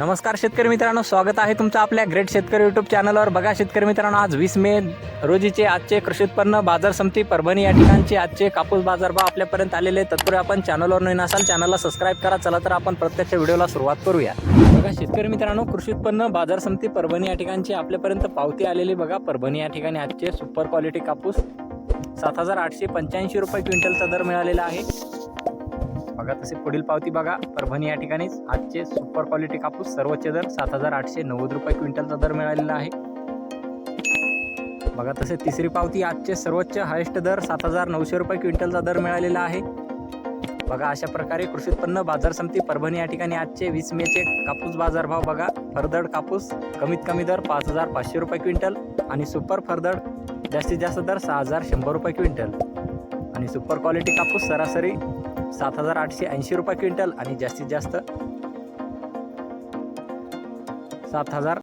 नमस्कार शेतकरी मित्रांनो स्वागत आहे तुमचं आपल्या ग्रेट शेतकरी युट्यूब चॅनलवर बघा शेतकरी मित्रांनो आज वीस मे रोजीचे आजचे कृषी उत्पन्न बाजार समिती परभणी या ठिकाणचे आजचे कापूस बाजारभाव आपल्यापर्यंत आलेले तत्पूर्वी आपण चॅनलवर नवीन असाल चॅनलला सबस्क्राईब करा. चला तर आपण प्रत्यक्ष व्हिडिओला सुरुवात करूया. बघा शेतकरी मित्रांनो कृषी उत्पन्न बाजार समिती परभणी या ठिकाणची आपल्यापर्यंत पावती आलेली बघा. परभणी या ठिकाणी आजचे सुपर क्वालिटी कापूस सात हजार आठशे पंच्याऐंशी रुपये क्विंटलचा दर मिळालेला आहे. बघा तसे पुढील पावती बघा. परभणी या ठिकाणीच आजचे सुपर क्वालिटी कापूस सर्वोच्च दर सात हजार आठशे नव्वद रुपये क्विंटलचा दर मिळालेला आहे. बघा तसे तिसरी पावती आजचे सर्वोच्च हायेस्ट दर सात हजार नऊशे रुपये क्विंटलचा दर मिळालेला आहे. बघा अशा प्रकारे कृषी उत्पन्न बाजार समिती परभणी या ठिकाणी आजचे वीस मेचे कापूस बाजारभाव बघा. फरदड कापूस कमीत कमी दर पाच हजार पाचशे रुपये क्विंटल आणि सुपर फरदड जास्तीत जास्त दर सहा हजार शंभर रुपये क्विंटल. आणि सुपर क्वालिटी कापूस सरासरी सात हजार आठशे ऐंशी रुपये क्विंटल आणि जास्तीत जास्त सात हजार